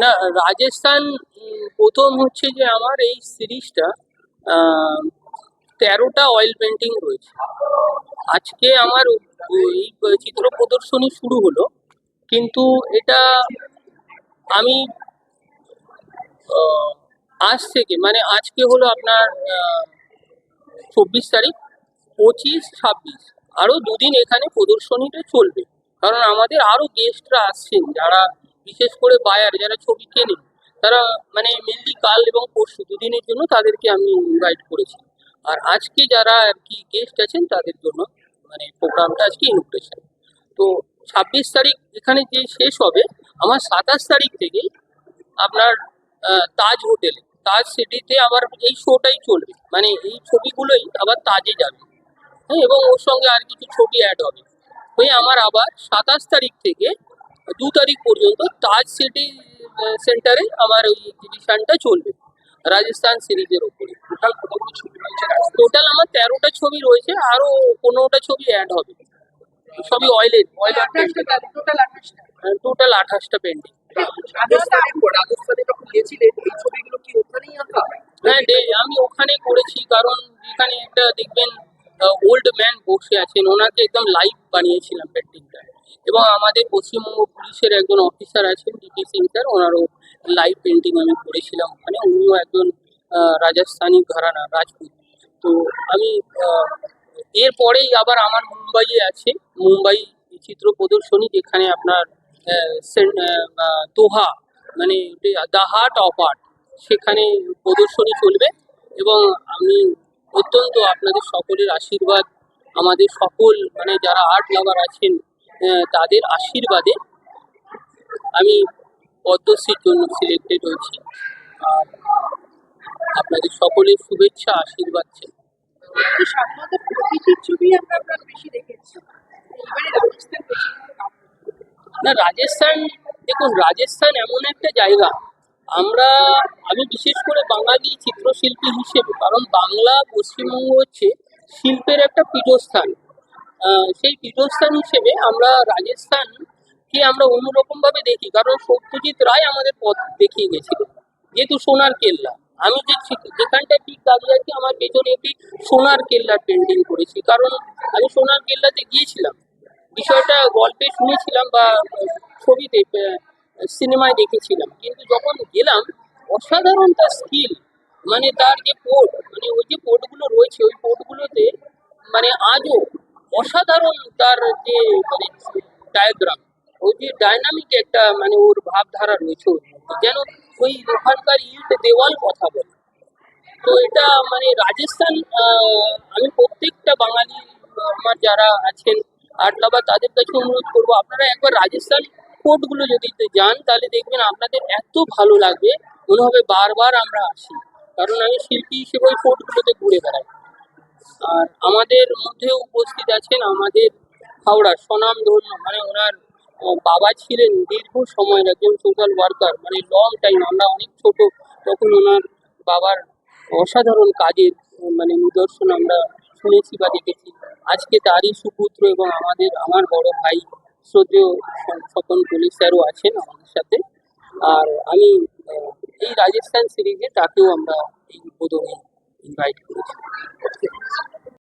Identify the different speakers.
Speaker 1: না, রাজস্থান প্রথম হচ্ছে যে আমার এই সিরিজটা তেরোটা অয়েল পেন্টিং রয়েছে। আজকে আমার এই চিত্র প্রদর্শনী শুরু হলো, কিন্তু এটা আমি আজ থেকে মানে আজকে হলো আপনার চব্বিশ তারিখ, পঁচিশ ছাব্বিশ। আরও দুদিন এখানে প্রদর্শনীটা চলবে। কারণ আমাদের আরও গেস্টরা আসছেন, যারা বিশেষ করে বায়ার যারা ছবি কেনেন তারা মানে মেনলি কাল এবং পরশু দুদিনের জন্য তাদেরকে আমি ইনভাইট করেছি। আর আজকে যারা আর কি গেস্ট আছেন, তাদের জন্য মানে প্রোগ্রামটা আজকে ইনভিটেশন তো ছাব্বিশ তারিখ এখানে যে শেষ হবে, আমার সাতাশ তারিখ থেকে আপনার তাজ হোটেলে, তাজ সিটিতে আবার এই শোটাই চলবে। মানে এই ছবিগুলোই আবার তাজে যাবে। হ্যাঁ এবং ওর সঙ্গে আর কিছু ছবি অ্যাড হবে। হয়ে আমার আবার সাতাশ তারিখ থেকে দু তারিখ পর্যন্ত তাজ সিটি সেন্টারে আমার ওই এক্সিবিশনটা চলবে রাজস্থান সিরিজের ওপরে।
Speaker 2: টোটাল কতগুলো ছবি রয়েছে
Speaker 1: টোটাল আমার তেরোটা ছবি রয়েছে আরও পনেরোটা ছবি অ্যাড হবে। সবই অয়েলের অয়েল
Speaker 3: টোটাল আঠাশটা
Speaker 1: টোটাল আঠাশটা। পেন্টিং হ্যাঁ ডে- আমি ওখানে করেছি কারণ এখানে একটা দেখবেন ওল্ড ম্যান বসে আছেন। ওনাকে একদম লাইভ বানিয়েছিলাম পেন্টিংটা এবং আমাদের পশ্চিমবঙ্গ পুলিশের একজন অফিসার আছেন ডিপি সিং স্যার। ওনারও লাইভ পেন্টিং আমি করেছিলাম ওখানে। উনিও একজন রাজস্থানী ঘরানা, রাজপুত। তো আমি এরপরেই আবার আমার মুম্বাইয়ে আছে। মুম্বাই চিত্র প্রদর্শনী যেখানে আপনার দোহা মানে অফ আর্ট, সেখানে প্রদর্শনী চলবে। এবং আমি অত্যন্ত আপনাদের সকলের আশীর্বাদ আমাদের সকল মানে যারা আর্ট লাভার আছেন তাদের আশীর্বাদে আমি পদ্মশ্রীর জন্য সিলেক্টেড হয়েছি। আর আপনাদের সকলের শুভেচ্ছা আশীর্বাদ চাই।
Speaker 3: সাধারণত প্রকৃতির ছবি আমরা আপনার বেশি দেখেছি। এবারে রাজস্থান বেশি
Speaker 1: না রাজস্থান দেখুন রাজস্থান এমন একটা জায়গা। আমরা আমি বিশেষ করে বাঙালি চিত্রশিল্পী হিসেবে, কারণ বাংলা, পশ্চিমবঙ্গ হচ্ছে শিল্পের একটা পীঠস্থান। সেই পীঠস্থান হিসেবে আমরা রাজস্থানকে আমরা অন্যরকমভাবে দেখি, কারণ সত্যজিৎ রায় আমাদের পথ দেখিয়ে গেছিল, যেহেতু সোনার কেল্লা। আমি যে যেখানটা ঠিক দাঁড়িয়ে আছি আমার পেছনে একটি সোনার কেল্লার পেন্টিং করেছি, কারণ আমি সোনার কেল্লাতে গিয়েছিলাম। বিষয়টা গল্পে শুনেছিলাম বা ছবিতে সিনেমায় দেখেছিলাম। কিন্তু যখন গেলাম অসাধারণ তার স্কিল মানে তার যে পোর্ট মানে ওই যে পোর্টগুলো রয়েছে, ওই পোর্টগুলোতে মানে আজও অসাধারণ তার যে মানে ডায়াগ্রাম ওই যে ডাইনামিক একটা মানে ওর ভাবধারা রয়েছে ওর যেন ওই ওখানকার ইট দেওয়াল কথা বলে। তো এটা মানে রাজস্থান আমি প্রত্যেকটা বাঙালি, আমার যারা আছেন লাভার তাদের কাছে অনুরোধ করব, আপনারা একবার রাজস্থান কোর্টগুলো যদি যান, তাহলে দেখবেন আপনাদের এত ভালো লাগবে, মনে হবে বারবার আমরা আসি। কারণ আমি শিল্পী হিসেবে ওই কোর্টগুলোতে ঘুরে বেড়াই। আর আমাদের মধ্যে উপস্থিত আছেন আমাদের হাওড়ার স্বনামধন্য মানে ওনার বাবা ছিলেন দীর্ঘ সময়ের একজন সোশ্যাল ওয়ার্কার মানে লং টাইম আমরা অনেক ছোট, তখন ওনার বাবার অসাধারণ কাজের মানে নিদর্শন আমরা শুনেছি বা দেখেছি। আজকে তারই সুপুত্র এবং আমাদের, আমার বড় ভাই শ্রদ্ধেয় সকল পুলিশ স্যারও আছেন আমাদের সাথে, আর আমি এই রাজস্থান সিরিজে তাকেও আমরা এই উদ্বোধনে ইনভাইট করেছি।